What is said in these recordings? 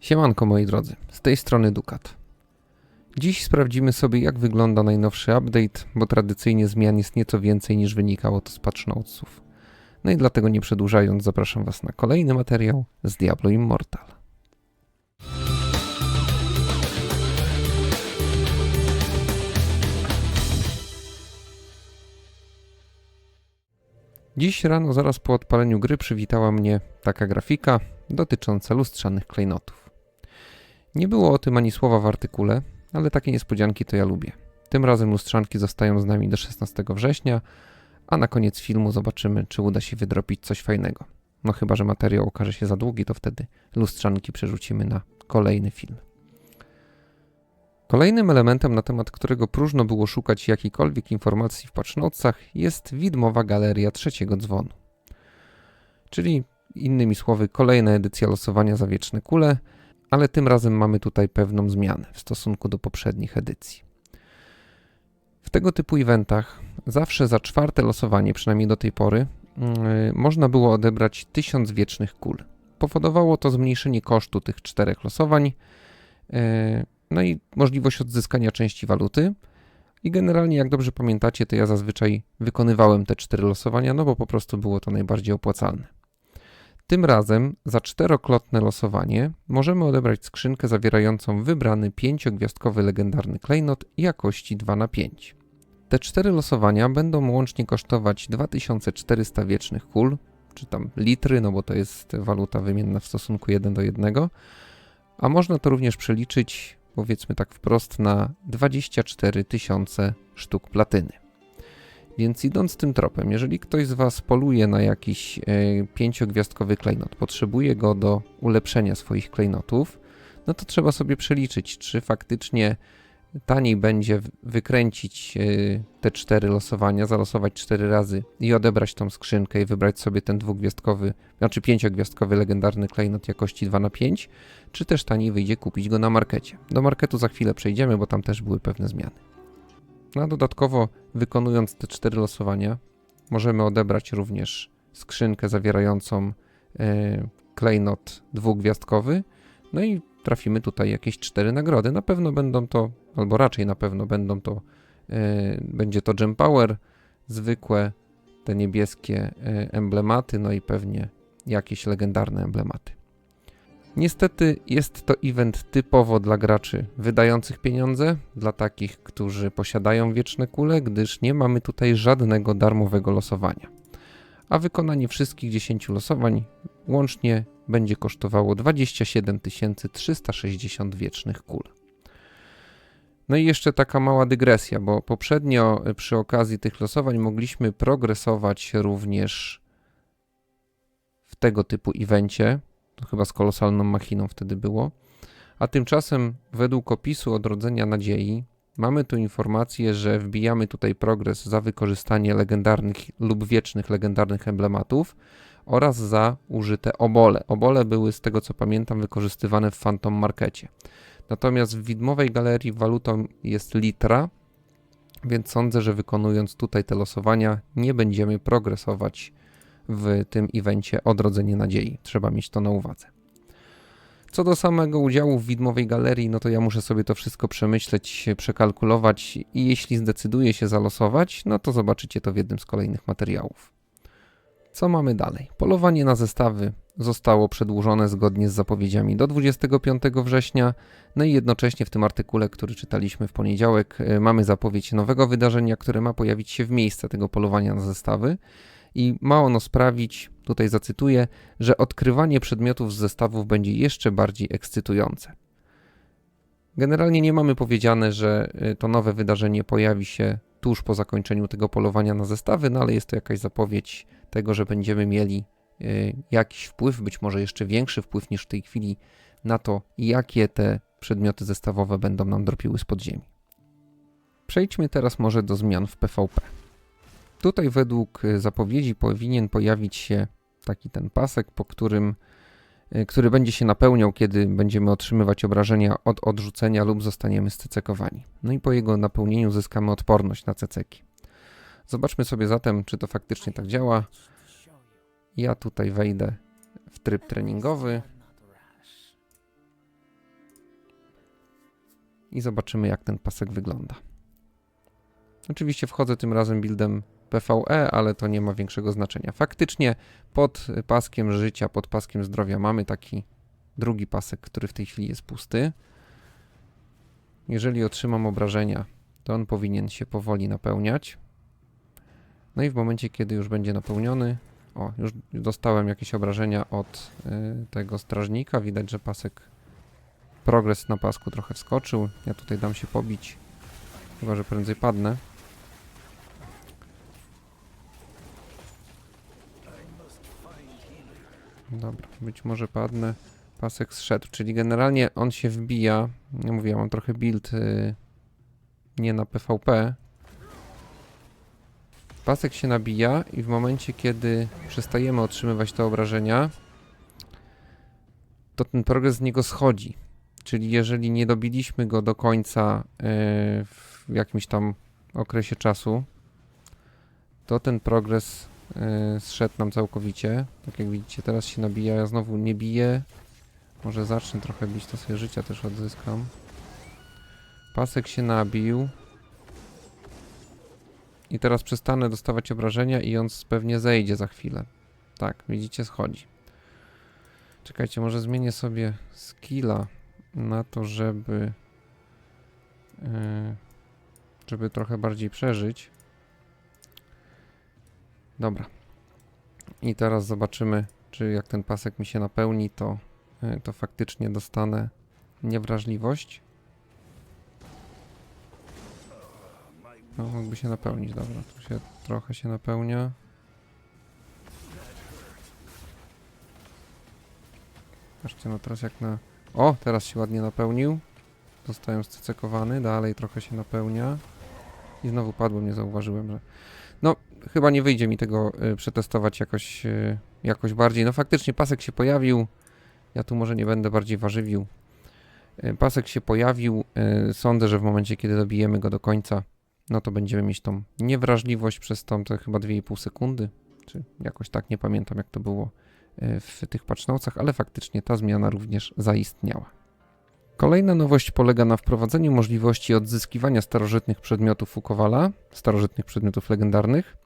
Siemanko moi drodzy, z tej strony Dukat. Dziś sprawdzimy sobie jak wygląda najnowszy update, bo tradycyjnie zmian jest nieco więcej niż wynikało to z patch notesów. No i dlatego nie przedłużając zapraszam was na kolejny materiał z Diablo Immortal. Dziś rano, zaraz po odpaleniu gry, przywitała mnie taka grafika dotycząca lustrzanych klejnotów. Nie było o tym ani słowa w artykule, ale takie niespodzianki to ja lubię. Tym razem lustrzanki zostają z nami do 16 września, a na koniec filmu zobaczymy, czy uda się wydropić coś fajnego. No chyba, że materiał okaże się za długi, to wtedy lustrzanki przerzucimy na kolejny film. Kolejnym elementem, na temat którego próżno było szukać jakiejkolwiek informacji w patchnotesach, jest widmowa galeria trzeciego dzwonu. Czyli innymi słowy, kolejna edycja losowania za wieczne kule, ale tym razem mamy tutaj pewną zmianę w stosunku do poprzednich edycji. W tego typu eventach zawsze za czwarte losowanie, przynajmniej do tej pory, yy, można było odebrać 1000 wiecznych kul. Powodowało to zmniejszenie kosztu tych czterech losowań, yy, no i możliwość odzyskania części waluty. I generalnie, jak dobrze pamiętacie, to ja zazwyczaj wykonywałem te cztery losowania, no bo po prostu było to najbardziej opłacalne. Tym razem za czterokrotne losowanie możemy odebrać skrzynkę zawierającą wybrany pięciogwiazdkowy legendarny klejnot jakości 2 na 5. Te cztery losowania będą łącznie kosztować 2400 wiecznych kul, czy tam litry, no bo to jest waluta wymienna w stosunku 1 do 1, a można to również przeliczyć, powiedzmy tak wprost, na 24 tysiące sztuk platyny. Więc idąc tym tropem, jeżeli ktoś z Was poluje na jakiś e, pięciogwiazdkowy klejnot, potrzebuje go do ulepszenia swoich klejnotów, no to trzeba sobie przeliczyć, czy faktycznie taniej będzie wykręcić e, te cztery losowania, zalosować cztery razy i odebrać tą skrzynkę i wybrać sobie ten dwugwiazdkowy, znaczy pięciogwiazdkowy legendarny klejnot jakości 2 na 5, czy też taniej wyjdzie kupić go na markecie. Do marketu za chwilę przejdziemy, bo tam też były pewne zmiany. No a dodatkowo, wykonując te cztery losowania, możemy odebrać również skrzynkę zawierającą e, klejnot dwugwiazdkowy. No i trafimy tutaj jakieś cztery nagrody. Na pewno będą to, albo raczej na pewno będą to, e, będzie to Gem Power, zwykłe te niebieskie e, emblematy, no i pewnie jakieś legendarne emblematy. Niestety jest to event typowo dla graczy wydających pieniądze, dla takich, którzy posiadają wieczne kule, gdyż nie mamy tutaj żadnego darmowego losowania. A wykonanie wszystkich 10 losowań łącznie będzie kosztowało 27 360 wiecznych kul. No i jeszcze taka mała dygresja, bo poprzednio przy okazji tych losowań mogliśmy progresować również w tego typu evencie, chyba z kolosalną machiną wtedy było. A tymczasem, według opisu odrodzenia nadziei, mamy tu informację, że wbijamy tutaj progres za wykorzystanie legendarnych lub wiecznych legendarnych emblematów oraz za użyte obole. Obole były, z tego co pamiętam, wykorzystywane w Phantom Markecie. Natomiast w widmowej galerii walutą jest litra, więc sądzę, że wykonując tutaj te losowania, nie będziemy progresować w tym evencie Odrodzenie Nadziei. Trzeba mieć to na uwadze. Co do samego udziału w widmowej galerii, no to ja muszę sobie to wszystko przemyśleć, przekalkulować i jeśli zdecyduję się zalosować, no to zobaczycie to w jednym z kolejnych materiałów. Co mamy dalej? Polowanie na zestawy zostało przedłużone zgodnie z zapowiedziami do 25 września, no i jednocześnie w tym artykule, który czytaliśmy w poniedziałek, y, mamy zapowiedź nowego wydarzenia, które ma pojawić się w miejsce tego polowania na zestawy i ma ono sprawić, tutaj zacytuję, że odkrywanie przedmiotów z zestawów będzie jeszcze bardziej ekscytujące. Generalnie nie mamy powiedziane, że y, to nowe wydarzenie pojawi się tuż po zakończeniu tego polowania na zestawy, no ale jest to jakaś zapowiedź tego, że będziemy mieli y, jakiś wpływ, być może jeszcze większy wpływ niż w tej chwili na to, jakie te przedmioty zestawowe będą nam dropiły z podziemi. Przejdźmy teraz może do zmian w PvP. Tutaj według y, zapowiedzi powinien pojawić się taki ten pasek, po którym, y, który będzie się napełniał, kiedy będziemy otrzymywać obrażenia od odrzucenia lub zostaniemy scecekowani. No i po jego napełnieniu zyskamy odporność na ceceki. Zobaczmy sobie zatem, czy to faktycznie tak działa. Ja tutaj wejdę w tryb treningowy. i zobaczymy jak ten pasek wygląda. Oczywiście wchodzę tym razem buildem PvE, ale to nie ma większego znaczenia. Faktycznie pod paskiem życia, pod paskiem zdrowia mamy taki drugi pasek, który w tej chwili jest pusty. Jeżeli otrzymam obrażenia, to on powinien się powoli napełniać. No i w momencie, kiedy już będzie napełniony, o, już dostałem jakieś obrażenia od y, tego strażnika. Widać, że pasek, progres na pasku trochę wskoczył. Ja tutaj dam się pobić, chyba że prędzej padnę. Dobra, być może padnę. Pasek zszedł, czyli generalnie on się wbija. Ja mówię, ja mam trochę build y, nie na PvP. Pasek się nabija i w momencie, kiedy przestajemy otrzymywać te obrażenia, to ten progres z niego schodzi. Czyli jeżeli nie dobiliśmy go do końca y, w jakimś tam okresie czasu, to ten progres zszedł nam całkowicie. Tak jak widzicie, teraz się nabija, ja znowu nie biję. Może zacznę trochę bić, to sobie życia też odzyskam. Pasek się nabił. I teraz przestanę dostawać obrażenia i on pewnie zejdzie za chwilę. Tak, widzicie, schodzi. Czekajcie, może zmienię sobie skilla na to, żeby yy, żeby trochę bardziej przeżyć. Dobra. I teraz zobaczymy, czy jak ten pasek mi się napełni, to, yy, to faktycznie dostanę niewrażliwość. No, mógłby się napełnić, dobra. Tu się trochę się napełnia. Patrzcie, no teraz jak na... O, teraz się ładnie napełnił. Zostałem scecekowany, dalej trochę się napełnia. I znowu padło, nie zauważyłem, że... No, chyba nie wyjdzie mi tego y, przetestować jakoś, y, jakoś bardziej. No faktycznie pasek się pojawił. Ja tu może nie będę bardziej warzywił. Y, pasek się pojawił. Sądzę, że w momencie, kiedy dobijemy go do końca, no to będziemy mieć tą niewrażliwość przez tą te chyba 2,5 sekundy, czy jakoś tak, nie pamiętam jak to było w tych patchnotesach, ale faktycznie ta zmiana również zaistniała. Kolejna nowość polega na wprowadzeniu możliwości odzyskiwania starożytnych przedmiotów Fukowala, starożytnych przedmiotów legendarnych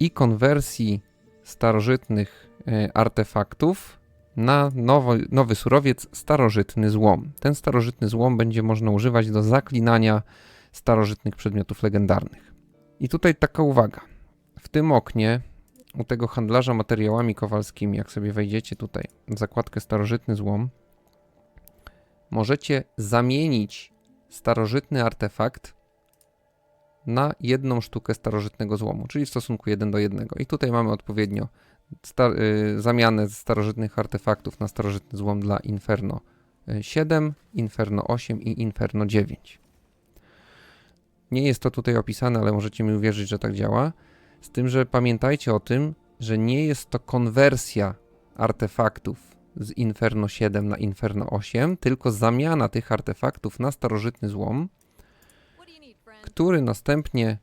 i konwersji starożytnych e, artefaktów na nowo, nowy surowiec starożytny złom. Ten starożytny złom będzie można używać do zaklinania starożytnych przedmiotów legendarnych. I tutaj taka uwaga. W tym oknie u tego handlarza materiałami kowalskimi, jak sobie wejdziecie tutaj w zakładkę starożytny złom, możecie zamienić starożytny artefakt na jedną sztukę starożytnego złomu, czyli w stosunku 1 do 1. I tutaj mamy odpowiednio y, zamianę starożytnych artefaktów na starożytny złom dla Inferno 7, Inferno 8 i Inferno 9. Nie jest to tutaj opisane, ale możecie mi uwierzyć, że tak działa. Z tym, że pamiętajcie o tym, że nie jest to konwersja artefaktów z Inferno 7 na Inferno 8, tylko zamiana tych artefaktów na starożytny złom, który następnie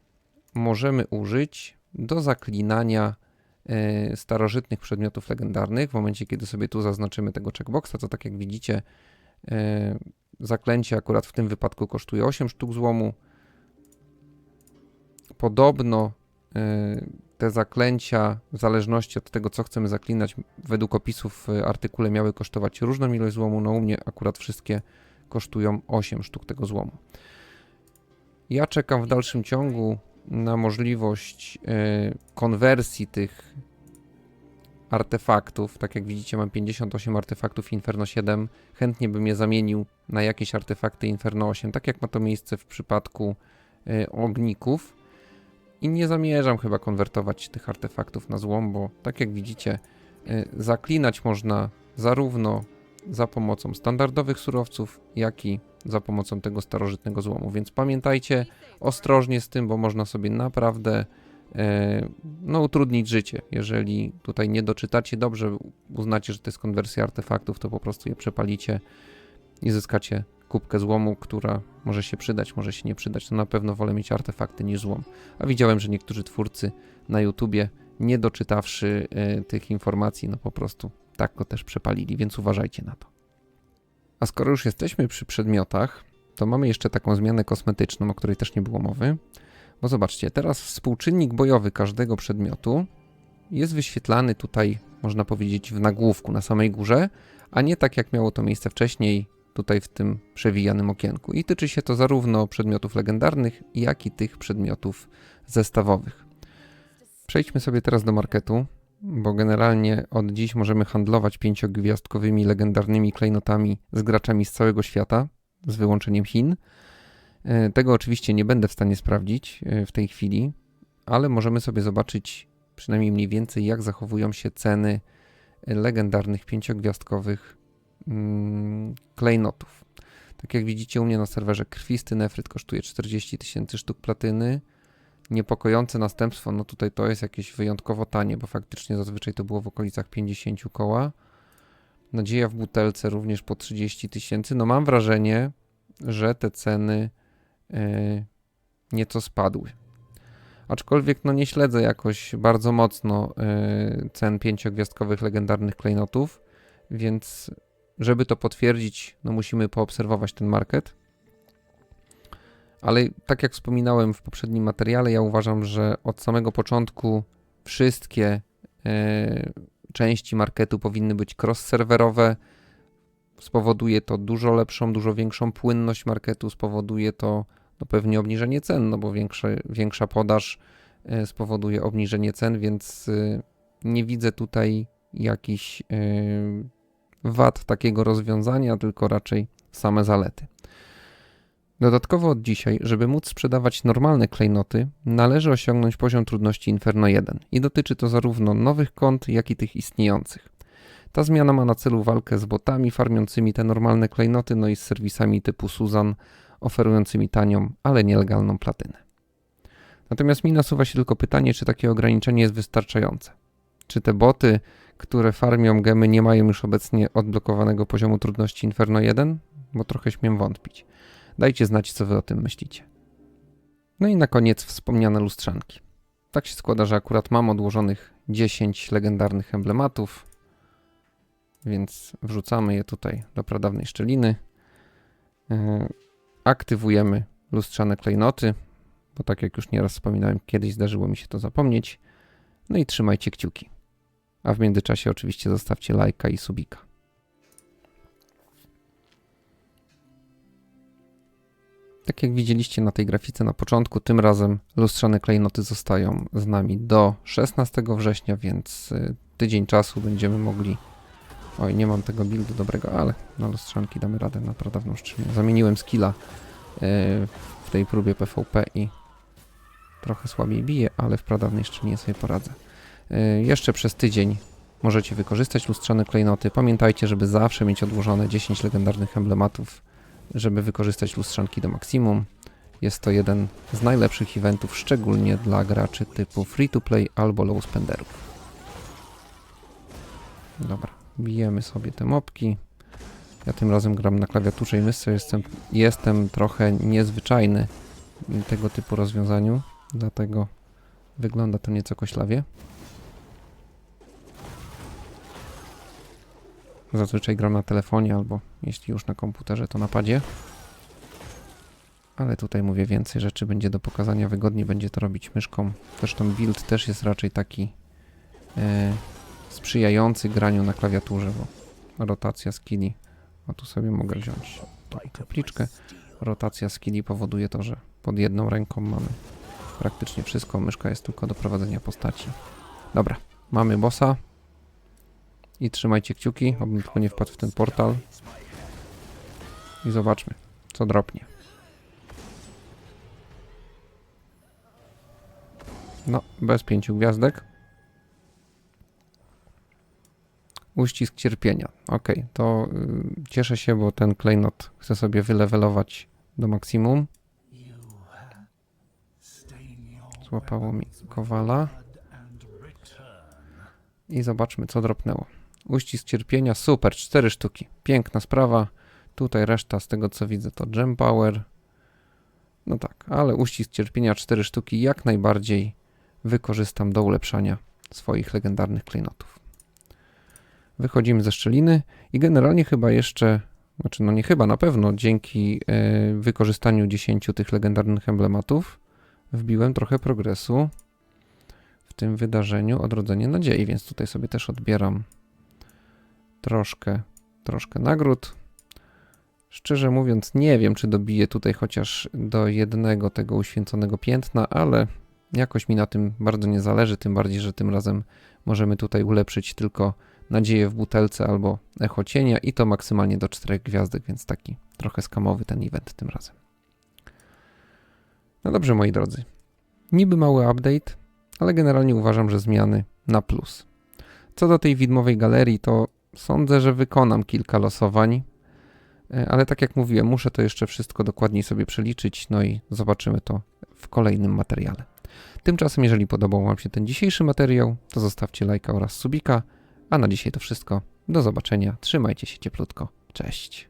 możemy użyć do zaklinania y, starożytnych przedmiotów legendarnych. W momencie, kiedy sobie tu zaznaczymy tego checkboxa, to tak jak widzicie, y, zaklęcie akurat w tym wypadku kosztuje 8 sztuk złomu, podobno y, te zaklęcia, w zależności od tego, co chcemy zaklinać, według opisów w artykule miały kosztować różną ilość złomu. No u mnie akurat wszystkie kosztują 8 sztuk tego złomu. Ja czekam w dalszym ciągu na możliwość y, konwersji tych artefaktów. Tak jak widzicie, mam 58 artefaktów Inferno 7. Chętnie bym je zamienił na jakieś artefakty Inferno 8, tak jak ma to miejsce w przypadku y, ogników. I nie zamierzam chyba konwertować tych artefaktów na złom, bo tak jak widzicie, y, zaklinać można zarówno za pomocą standardowych surowców, jak i za pomocą tego starożytnego złomu. Więc pamiętajcie ostrożnie z tym, bo można sobie naprawdę e, no, utrudnić życie. Jeżeli tutaj nie doczytacie dobrze, uznacie, że to jest konwersja artefaktów, to po prostu je przepalicie i zyskacie kubkę złomu, która może się przydać, może się nie przydać. To na pewno wolę mieć artefakty niż złom. A widziałem, że niektórzy twórcy na YouTubie, nie doczytawszy y, tych informacji, no po prostu tak go też przepalili, więc uważajcie na to. A skoro już jesteśmy przy przedmiotach, to mamy jeszcze taką zmianę kosmetyczną, o której też nie było mowy. Bo zobaczcie, teraz współczynnik bojowy każdego przedmiotu jest wyświetlany tutaj, można powiedzieć, w nagłówku na samej górze, a nie tak jak miało to miejsce wcześniej, tutaj w tym przewijanym okienku. I tyczy się to zarówno przedmiotów legendarnych, jak i tych przedmiotów zestawowych. Przejdźmy sobie teraz do marketu, bo generalnie od dziś możemy handlować pięciogwiazdkowymi legendarnymi klejnotami z graczami z całego świata, z wyłączeniem Chin. E, Tego oczywiście nie będę w stanie sprawdzić e, w tej chwili, ale możemy sobie zobaczyć przynajmniej mniej więcej, jak zachowują się ceny legendarnych pięciogwiazdkowych klejnotów. Tak jak widzicie u mnie na serwerze krwisty nefryt kosztuje 40 tysięcy sztuk platyny. Niepokojące następstwo, no tutaj to jest jakieś wyjątkowo tanie, bo faktycznie zazwyczaj to było w okolicach 50 koła. Nadzieja w butelce również po 30 tysięcy. No mam wrażenie, że te ceny e, nieco spadły. Aczkolwiek no nie śledzę jakoś bardzo mocno e, cen pięciogwiazdkowych legendarnych klejnotów, więc żeby to potwierdzić, no musimy poobserwować ten market. Ale tak jak wspominałem w poprzednim materiale, ja uważam, że od samego początku wszystkie e, części marketu powinny być cross-serwerowe. Spowoduje to dużo lepszą, dużo większą płynność marketu, spowoduje to no pewnie obniżenie cen, no bo większe, większa podaż e, spowoduje obniżenie cen, więc e, nie widzę tutaj jakichś e, wad takiego rozwiązania, tylko raczej same zalety. Dodatkowo od dzisiaj, żeby móc sprzedawać normalne klejnoty, należy osiągnąć poziom trudności Inferno 1 i dotyczy to zarówno nowych kont, jak i tych istniejących. Ta zmiana ma na celu walkę z botami farmiącymi te normalne klejnoty, no i z serwisami typu Suzan, oferującymi tanią, ale nielegalną platynę. Natomiast mi nasuwa się tylko pytanie, czy takie ograniczenie jest wystarczające. Czy te boty, które farmią gemy, nie mają już obecnie odblokowanego poziomu trudności Inferno 1? Bo trochę śmiem wątpić. Dajcie znać, co wy o tym myślicie. No i na koniec wspomniane lustrzanki. Tak się składa, że akurat mam odłożonych 10 legendarnych emblematów, więc wrzucamy je tutaj do pradawnej szczeliny. Yy, aktywujemy lustrzane klejnoty, bo tak jak już nieraz wspominałem, kiedyś zdarzyło mi się to zapomnieć. No i trzymajcie kciuki. A w międzyczasie oczywiście zostawcie lajka i subika. Tak jak widzieliście na tej grafice na początku, tym razem lustrzane klejnoty zostają z nami do 16 września, więc y, tydzień czasu będziemy mogli. Oj, nie mam tego buildu dobrego, ale na lustrzanki damy radę na pradawną szczelinę. Zamieniłem skilla y, w tej próbie PvP i trochę słabiej bije, ale w pradawnej szczelinie sobie poradzę. Y, Jeszcze przez tydzień możecie wykorzystać lustrzane klejnoty. Pamiętajcie, żeby zawsze mieć odłożone 10 legendarnych emblematów żeby wykorzystać lustrzanki do maksimum. Jest to jeden z najlepszych eventów, szczególnie dla graczy typu free to play albo low spenderów. Dobra, bijemy sobie te mopki. Ja tym razem gram na klawiaturze i myszce, jestem, jestem trochę niezwyczajny tego typu rozwiązaniu, dlatego wygląda to nieco koślawie. Zazwyczaj gram na telefonie albo jeśli już na komputerze, to na padzie. Ale tutaj mówię więcej rzeczy będzie do pokazania, wygodnie będzie to robić myszką. Zresztą build też jest raczej taki e, sprzyjający graniu na klawiaturze, bo rotacja skilli, a tu sobie mogę wziąć tą kapliczkę. Rotacja skilli powoduje to, że pod jedną ręką mamy praktycznie wszystko, myszka jest tylko do prowadzenia postaci. Dobra, mamy bossa. I trzymajcie kciuki, abym tylko nie wpadł w ten portal. I zobaczmy, co dropnie. No, bez pięciu gwiazdek. Uścisk cierpienia. Ok, to y, cieszę się, bo ten klejnot chcę sobie wylewelować do maksimum. Złapało mi kowala. I zobaczmy, co dropnęło. Uścisk cierpienia, super, cztery sztuki. Piękna sprawa. Tutaj reszta z tego co widzę to Gem Power. No tak, ale uścisk cierpienia, cztery sztuki jak najbardziej wykorzystam do ulepszania swoich legendarnych klejnotów. Wychodzimy ze szczeliny i generalnie chyba jeszcze znaczy no nie chyba, na pewno dzięki e, wykorzystaniu 10 tych legendarnych emblematów wbiłem trochę progresu w tym wydarzeniu Odrodzenie Nadziei, więc tutaj sobie też odbieram troszkę, troszkę nagród. Szczerze mówiąc, nie wiem, czy dobiję tutaj chociaż do jednego tego uświęconego piętna, ale jakoś mi na tym bardzo nie zależy, tym bardziej, że tym razem możemy tutaj ulepszyć tylko nadzieję w butelce albo echo cienia i to maksymalnie do czterech gwiazdek, więc taki trochę skamowy ten event tym razem. No dobrze, moi drodzy. Niby mały update, ale generalnie uważam, że zmiany na plus. Co do tej widmowej galerii, to sądzę, że wykonam kilka losowań, e, ale tak jak mówiłem, muszę to jeszcze wszystko dokładniej sobie przeliczyć, no i zobaczymy to w kolejnym materiale. Tymczasem, jeżeli podobał Wam się ten dzisiejszy materiał, to zostawcie lajka oraz subika, a na dzisiaj to wszystko. Do zobaczenia, trzymajcie się cieplutko, cześć.